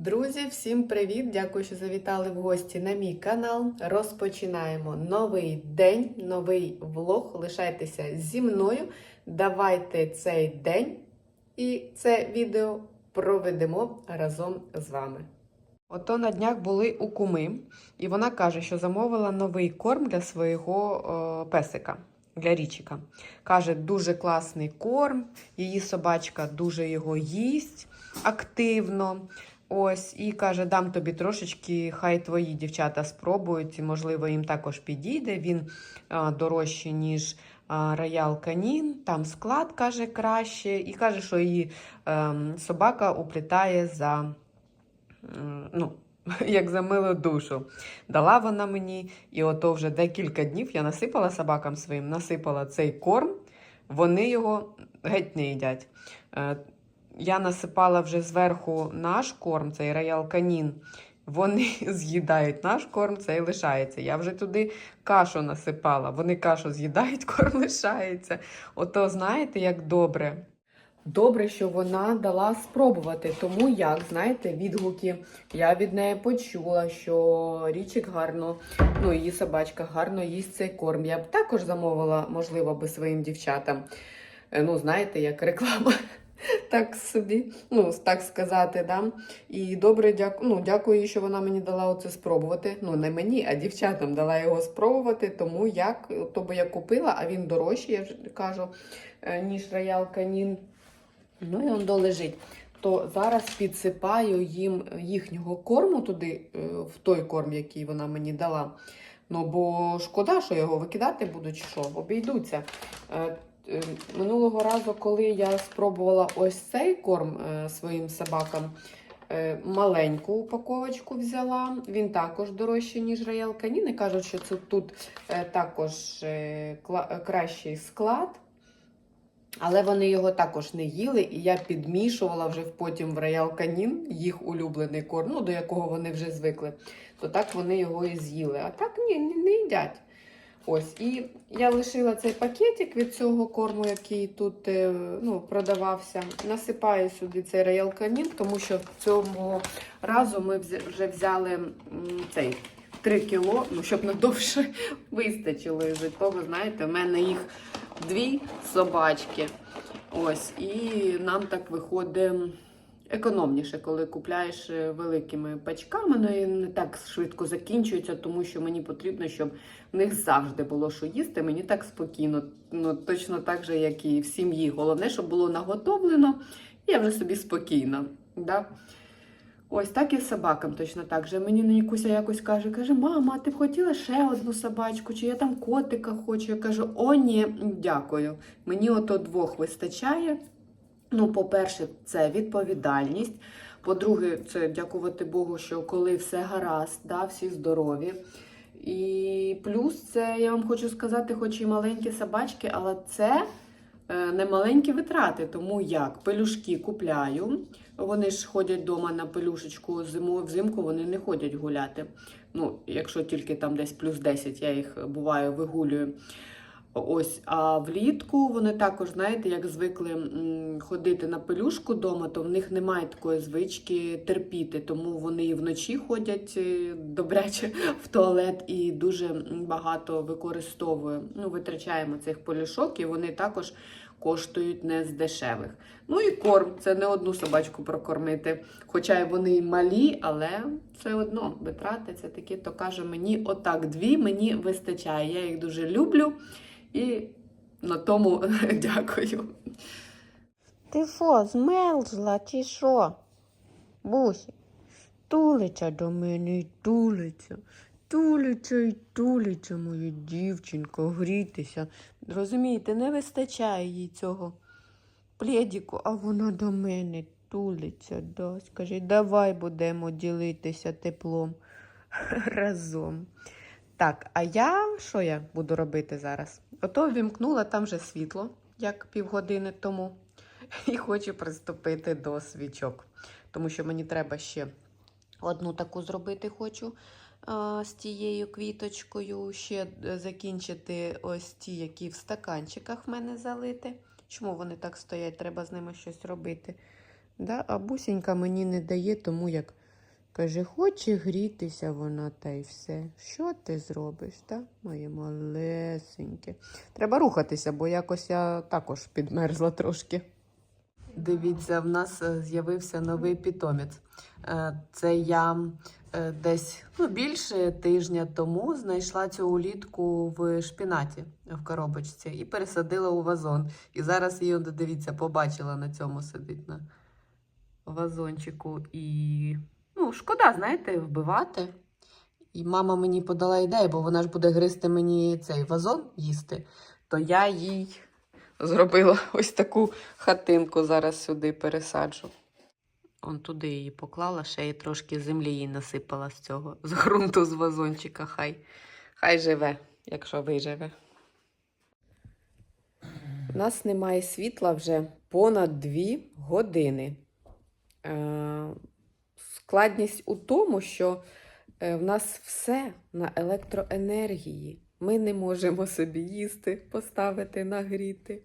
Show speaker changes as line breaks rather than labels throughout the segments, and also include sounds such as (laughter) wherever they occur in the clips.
Друзі, всім привіт! Дякую, що завітали в гості на мій канал. Розпочинаємо новий день, новий влог. Лишайтеся зі мною. Давайте цей день і це відео проведемо разом з вами. Ото на днях були у куми, і вона каже, що замовила новий корм для свого е, песика, для річика. Каже, дуже класний корм, її собачка дуже його їсть активно. Ось, і каже, дам тобі трошечки, хай твої дівчата спробують, можливо, їм також підійде. Він дорожчий, ніж Роял Канін, там склад каже краще, і каже, що її ем, собака уплітає за, ну, (laughs) як за милу душу. Дала вона мені, і ото вже декілька днів я насипала собакам своїм, насипала цей корм, вони його геть не їдять. Я насипала вже зверху наш корм, цей роял канін. Вони (laughs) з'їдають наш корм, цей лишається. Я вже туди кашу насипала. Вони кашу з'їдають, (laughs) корм лишається. Ото знаєте, як добре. Добре, що вона дала спробувати. Тому як, знаєте, відгуки я від неї почула, що річик гарно, ну її собачка гарно їсть цей корм. Я б також замовила, можливо, би своїм дівчатам. Е, Ну, знаєте, як реклама (laughs) так собі, ну, так сказати, да. І добре, дяку, ну, дякую, що вона мені дала оце спробувати. Ну, не мені, а дівчатам дала його спробувати, тому як, то би я купила, а він дорожчий, я кажу, е, ніж роял канін. Ну, і он долежить. То зараз підсипаю їм їхнього корму туди, е, в той корм, який вона мені дала. Ну, бо шкода, що його викидати будуть, що обійдуться. Е, Минулого разу, коли я спробувала ось цей корм е, своїм собакам, е, маленьку упаковочку взяла. Він також дорожчий, ніж Роял Канін. І кажуть, що це тут також кращий склад. Але вони його також не їли, і я підмішувала вже потім в Роял Канін їх улюблений корм, ну, до якого вони вже звикли. То так вони його і з'їли. А так ні, не їдять. Ось, і я лишила цей пакетик від цього корму, який тут е, ну, продавався. Насипаю сюди цей Canin, тому що цього разу ми вже взяли цей 3 кіло, ну, щоб надовше (laughs) вистачило. І того, знаєте, в мене їх дві собачки. Ось, і нам так виходить економніше, коли купляєш е, великими пачками. Ну і не так швидко закінчується, тому що мені потрібно, щоб в них завжди було що їсти. Мені так спокійно, ну точно так же, як і в сім'ї. Головне, щоб було наготовлено, і я вже собі спокійна. Да? Ось так і з собакам точно так же. Мені Нікуся якось каже, каже, мама, ти б хотіла ще одну собачку, чи я там котика хочу. Я кажу, о, ні, дякую. Мені ото двох вистачає. Ну, по-перше, це відповідальність. По-друге, це дякувати Богу, що коли все гаразд, да, всі здорові. І плюс це я вам хочу сказати, хоч і маленькі собачки, але це е, не маленькі витрати. Тому як пелюшки купляю. Вони ж ходять вдома на пелюшечку зиму, взимку вони не ходять гуляти. Ну, якщо тільки там десь плюс 10, я їх буваю вигулюю. Ось, а влітку вони також, знаєте, як звикли ходити на пелюшку вдома, то в них немає такої звички терпіти, тому вони і вночі ходять е, добряче в туалет і дуже багато використовуємо. Ну, витрачаємо цих пелюшок, і вони також коштують не з дешевих. Ну і корм це не одну собачку прокормити. Хоча й вони малі, але все одно витрати це такі, то каже мені, отак дві мені вистачає. Я їх дуже люблю. І на тому (laughs) дякую.
Ти що, змерзла чи що? Бусі, тулиться до мене і тулиться. Тулиться і тулиться, моя дівчинка, грітися. Розумієте, не вистачає їй цього плєдіку, а вона до мене тулиться. Да. Скаже, давай будемо ділитися теплом (laughs) разом. Так, а я що я буду робити зараз? Ото вімкнула там вже світло, як півгодини тому, і хочу приступити до свічок. Тому що мені треба ще одну таку зробити хочу з тією квіточкою. Ще е, закінчити ось ті, які в стаканчиках в мене залити. Чому вони так стоять? Треба з ними щось робити. Да? А бусінька мені не дає, тому як Каже, хоче грітися вона та й все. Що ти зробиш, та? Моє малесеньке. Треба рухатися, бо якось я також підмерзла трошки.
Дивіться, в нас е, з'явився новий питомець. Е, Це я е, десь ну, більше тижня тому знайшла цю улітку в шпінаті в коробочці і пересадила у вазон. І зараз її, дивіться, побачила на цьому сидить на вазончику. І ну, шкода, знаєте, вбивати. І мама мені подала ідею, бо вона ж буде гризти мені цей вазон їсти, то я їй зробила (laughs) ось таку хатинку зараз сюди пересаджу. Он туди її поклала, ще й трошки землі їй насипала з цього, з ґрунту з вазончика. Хай, хай живе, якщо виживе. У нас немає світла вже понад дві години. Складність у тому, що е, в нас все на електроенергії. Ми не можемо собі їсти, поставити, нагріти.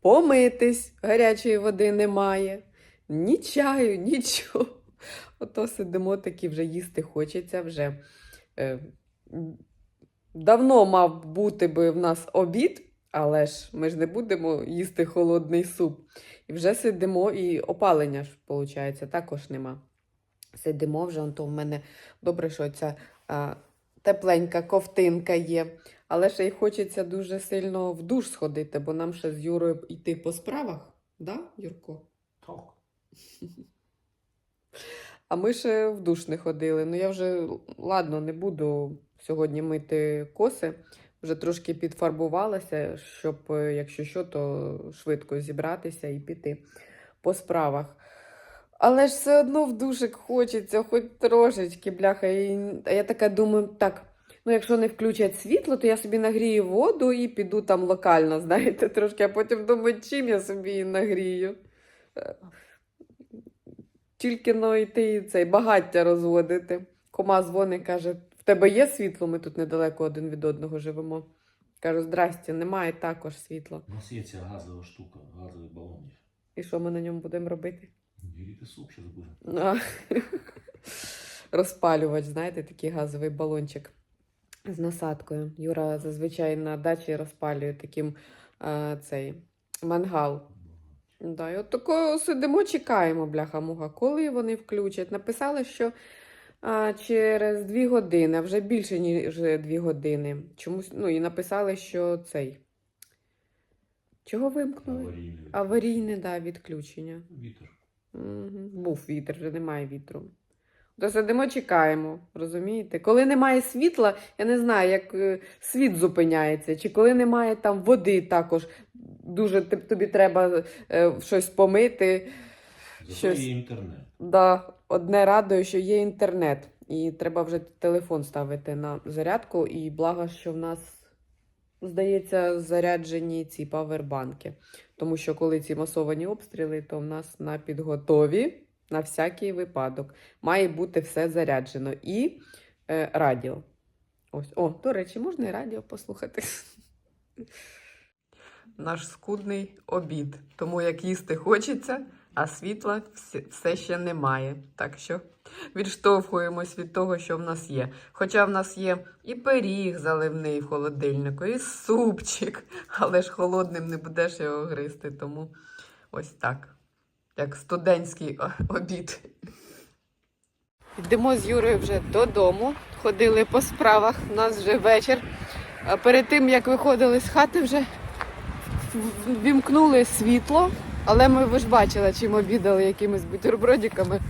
Помитись, гарячої води немає, ні чаю, (laughs) нічого. Ото сидимо такі, вже їсти хочеться вже. Е, давно мав бути би в нас обід, але ж ми ж не будемо їсти холодний суп. І вже сидимо, і опалення ж, виходить, також нема. Сидимо вже, он то в мене добре, що ця а, тепленька ковтинка є. Але ще й хочеться дуже сильно в душ сходити, бо нам ще з Юрою йти по справах, да, Юрко?
Так. (laughs)
А ми ще в душ не ходили. Ну я вже ладно, не буду сьогодні мити коси. Вже трошки підфарбувалася, щоб, е, якщо що, то швидко зібратися і піти по справах. Але ж все одно в душик хочеться, хоч трошечки, бляха. І... А я така думаю, так, ну якщо не включать світло, то я собі нагрію воду і піду там локально, знаєте, трошки, а потім думаю, чим я собі її нагрію. Е, Тільки но йти цей багаття розводити. Кома дзвонить, каже: в тебе є світло? Ми тут недалеко один від одного живемо. Кажу, здрасте, немає також світла.
У нас є ця газова штука, газовий балончик.
І що ми на ньому будемо робити?
Гріти суп зараз буде. (laughs)
Розпалювач, знаєте, такий газовий балончик з насадкою. Юра зазвичай на дачі розпалює таким а, цей мангал. Да, і от тако сидимо, чекаємо, бляха-муга, коли вони включать. Написали, що а, через дві години, а вже більше, ніж дві години. Чомусь, ну і написали, що цей. Чого вимкнули?
Аварійний.
Аварійне, да, відключення.
Вітер.
Був вітер, вже немає вітру. То сидимо, чекаємо, розумієте? Коли немає світла, я не знаю, як е, світ зупиняється, чи коли немає там води також, дуже тобі треба е, щось помити.
Зато
Щось.
є інтернет.
Да, одне радує, що є інтернет, і треба вже телефон ставити на зарядку. І благо, що в нас, здається, заряджені ці павербанки. Тому що коли ці масовані обстріли, то в нас на підготові на всякий випадок має бути все заряджено. І е, радіо. Ось, о, до речі, можна і радіо послухати. Наш скудний обід. Тому як їсти хочеться, а світла все, ще немає. Так що відштовхуємось від того, що в нас є. Хоча в нас є і пиріг заливний в холодильнику, і супчик, (laughs) але ж холодним не будеш його гризти, тому ось так. Як студентський обід. Йдемо з Юрою вже додому. Ходили по справах. У нас вже вечір. А перед тим, як виходили з хати, вже вімкнули світло. Але ми ви ж бачили, чим обідали якимись бутербродиками.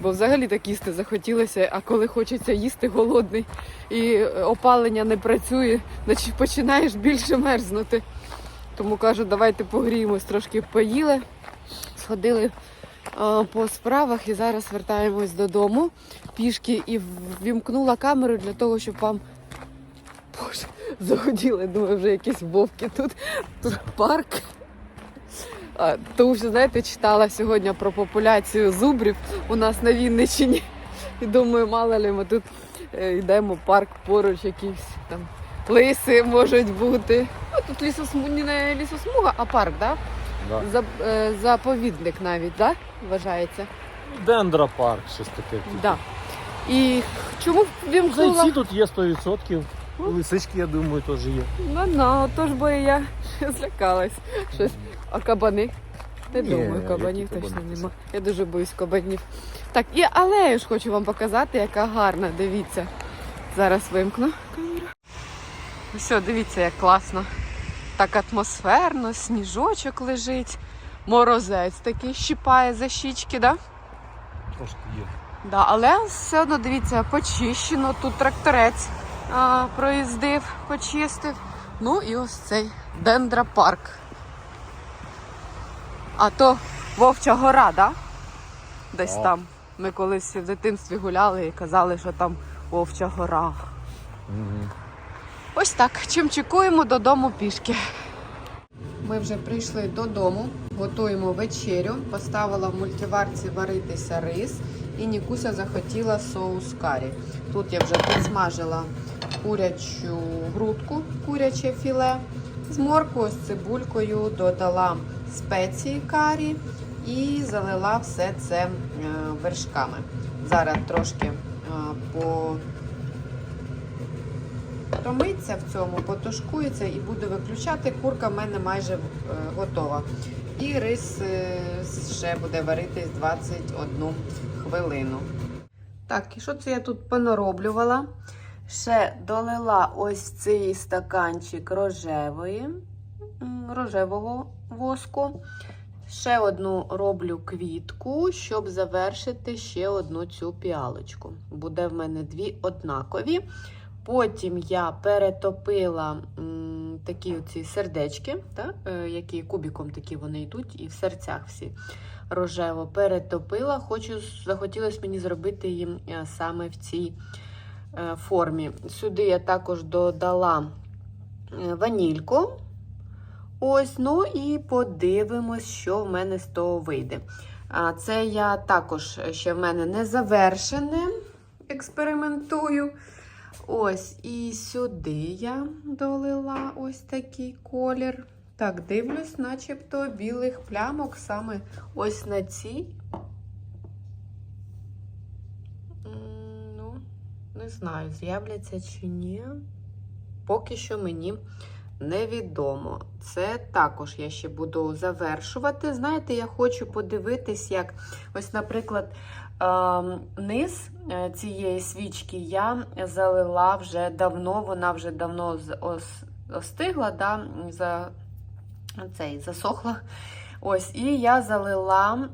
Бо взагалі так їсти захотілося, а коли хочеться їсти голодний і опалення не працює, значить починаєш більше мерзнути. Тому кажу, давайте погріємось, трошки поїли, сходили а, по справах і зараз вертаємось додому пішки і ввімкнула камеру для того, щоб вам Боже, (laughs) загоділи, думаю, вже якісь вовки тут. Тут парк. Тому що, знаєте, читала сьогодні про популяцію зубрів у нас на Вінниччині. (laughs) І думаю, мало ли ми тут е, йдемо, парк поруч, якісь там лиси можуть бути. Ну, тут лісосмуга, не лісосмуга, а парк, да?
Да.
За, е, заповідник навіть, да? вважається.
Дендропарк, щось таке. типу.
Да. І чому вімкнула?
Зайці тут є 100%. Лисички, я думаю, теж є.
Ну, ну, тож би я (laughs) злякалась. Щось. А кабани? Не
Ні,
думаю,
які
кабанів точно
кабани?
нема. Я дуже боюсь кабанів. Так, і але ж хочу вам показати, яка гарна. Дивіться. Зараз вимкну камеру. Ну що, дивіться, як класно. Так атмосферно, сніжочок лежить, морозець такий щипає за щічки, да?
Трошки є.
Да, але все одно дивіться, почищено. Тут тракторець а, проїздив, почистив. Ну і ось цей дендропарк. А то Вовча гора, да? Десь
Так.
там. Ми колись в дитинстві гуляли і казали, що там Вовча гора.
Угу.
Ось так. Чим чекуємо додому пішки. Ми вже прийшли додому, готуємо вечерю. Поставила в мультиварці варитися рис, і Нікуся захотіла соус карі. Тут я вже підсмажила курячу грудку, куряче філе. З морквою, з цибулькою додала спеції карі і залила все це е, вершками. Зараз трошки е, по томиться в цьому, потушкується і буду виключати. Курка в мене майже е, готова. І рис ще буде варитись 21 хвилину. Так, і що це я тут понароблювала? Ще долила ось цей стаканчик рожевої, рожевого воску. Ще одну роблю квітку, щоб завершити ще одну цю піалочку. Буде в мене дві однакові. Потім я перетопила такі оці сердечки, та, е, які кубіком такі вони йдуть, і в серцях всі рожево перетопила. Хочу, захотілося мені зробити їм е, саме в цій формі. Сюди я також додала е, ванільку. Ось, ну і подивимось, що в мене з того вийде. Це я також ще в мене не завершене. Експериментую. Ось, і сюди я долила ось такий колір. Так, дивлюсь, начебто білих плямок саме ось на цій. М, Ну, не знаю, з'являться чи ні. Поки що мені невідомо. Це також я ще буду завершувати. Знаєте, я хочу подивитись, як ось, наприклад, ем, низ е, цієї свічки я залила вже давно, вона вже давно остигла, да, за, цей, засохла. Ось, і я залила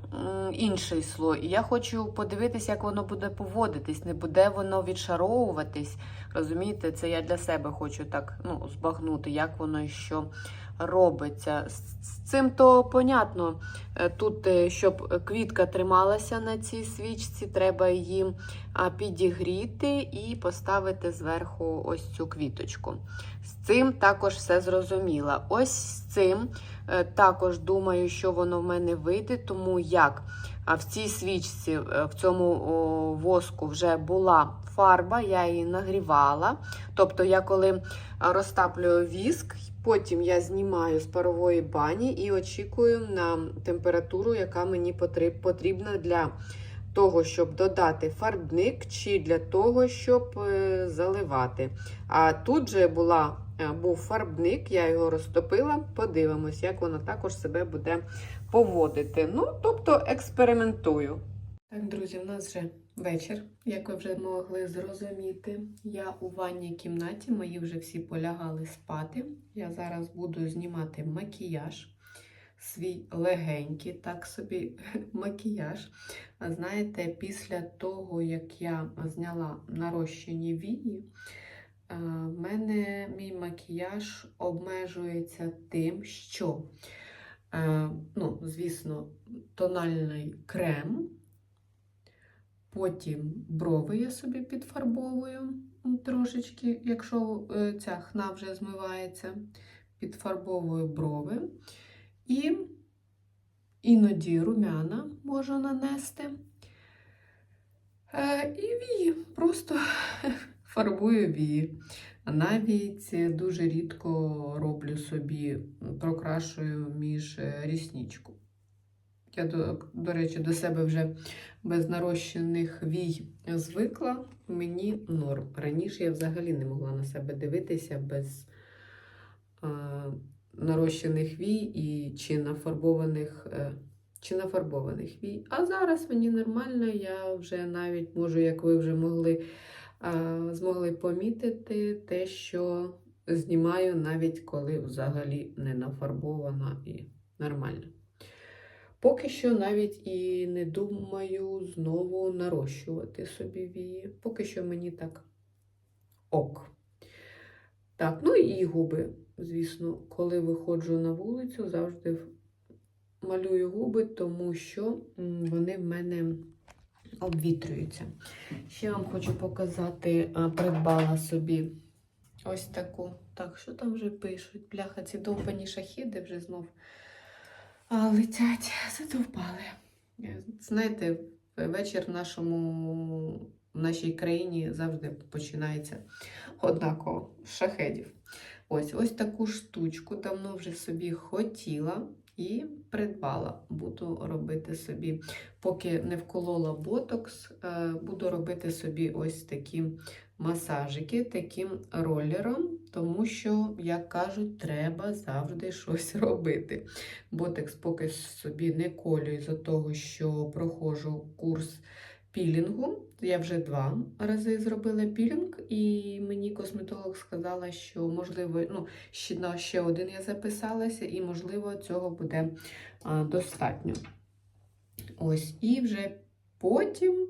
інший слой. І я хочу подивитися, як воно буде поводитись, не буде воно відшаровуватись. Розумієте, це я для себе хочу так ну, збагнути, як воно і що робиться. З цим то понятно. Е, Тут, е, щоб квітка трималася на цій свічці, треба її підігріти і поставити зверху ось цю квіточку. З цим також все зрозуміло. Ось з цим е, також думаю, що воно в мене вийде, тому як в цій свічці, в цьому воску вже була фарба, я її нагрівала. Тобто, я коли розтаплюю віск, потім я знімаю з парової бані і очікую на температуру, яка мені потрібна для того, щоб додати фарбник, чи для того, щоб е, заливати. А тут же була, е, був фарбник, я його розтопила. Подивимось, як воно також себе буде поводити. Ну, тобто експериментую. Так, друзі, у нас вже вечір, як ви вже могли зрозуміти. Я у ванній кімнаті, мої вже всі полягали спати. Я зараз буду знімати макіяж, свій легенький, так собі (laughs) макіяж. А Знаєте, після того, як я зняла нарощені вії, в мене мій макіяж обмежується тим, що, е, ну, звісно, тональний крем. Потім брови я собі підфарбовую трошечки, якщо е, ця хна вже змивається, підфарбовую брови. І іноді румяна можу нанести. Е, І вії, просто (laughs) фарбую вії. Навіть дуже рідко роблю собі, прокрашую між е, рісничку. Я, до, до речі, до себе вже без нарощених вій звикла. Мені норм. Раніше я взагалі не могла на себе дивитися без е, нарощених вій і чи нафарбованих, е, чи нафарбованих вій. А зараз мені нормально, я вже навіть можу, як ви вже могли, е, змогли помітити, те, що знімаю, навіть коли взагалі не нафарбована і нормально. Поки що навіть і не думаю знову нарощувати собі вії. Поки що мені так ок. Так, ну і губи. Звісно, коли виходжу на вулицю, завжди малюю губи, тому що вони в мене обвітрюються. Ще вам хочу показати, придбала собі ось таку. Так, що там вже пишуть? Бляха, ці довбані шахіди вже знов летять, задовбали. Е, Знаєте, вечір в нашому, в нашій країні завжди починається однаково шахедів. Ось ось таку штучку давно вже собі хотіла і придбала. Буду робити собі, поки не вколола ботокс, е, буду робити собі ось такі масажики таким ролером, тому що, як кажуть, треба завжди щось (laughs) робити. Ботекс поки собі не колюю за того, що проходжу курс пілінгу. Я вже два рази зробила пілінг, і мені косметолог сказала, що можливо, ну, ще на ще один я записалася, і можливо цього буде а, достатньо. Ось, і вже потім.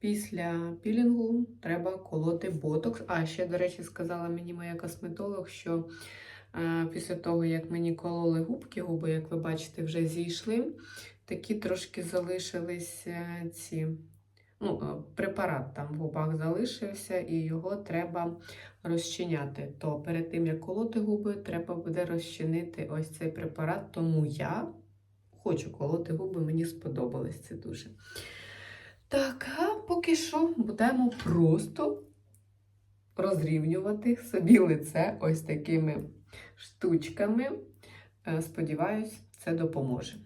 Після пілінгу треба колоти ботокс. А ще, до речі, сказала мені моя косметолог, що е, після того, як мені кололи губки, губи, як ви бачите, вже зійшли, такі трошки залишились е, ці. Ну, е, препарат там в губах залишився, і його треба розчиняти. То перед тим, як колоти губи, треба буде розчинити ось цей препарат. Тому я хочу колоти губи, мені сподобалось це дуже. Так, а поки що будемо просто розрівнювати собі лице ось такими штучками. Е, Сподіваюсь, це допоможе.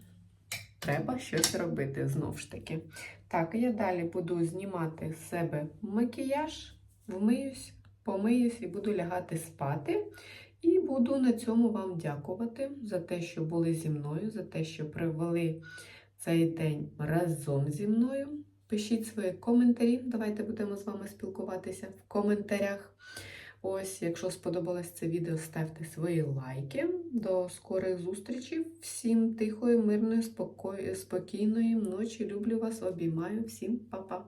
Треба щось робити знову ж таки. Так, я далі буду знімати з себе макіяж, вмиюсь, помиюсь і буду лягати спати. І буду на цьому вам дякувати за те, що були зі мною, за те, що провели цей день разом зі мною. Пишіть свої коментарі. Давайте будемо з вами спілкуватися в коментарях. Ось, якщо сподобалось це відео, ставте свої лайки. До скорих зустрічей. Всім тихої, мирної, спокійної ночі. Люблю вас, обіймаю. Всім па-па!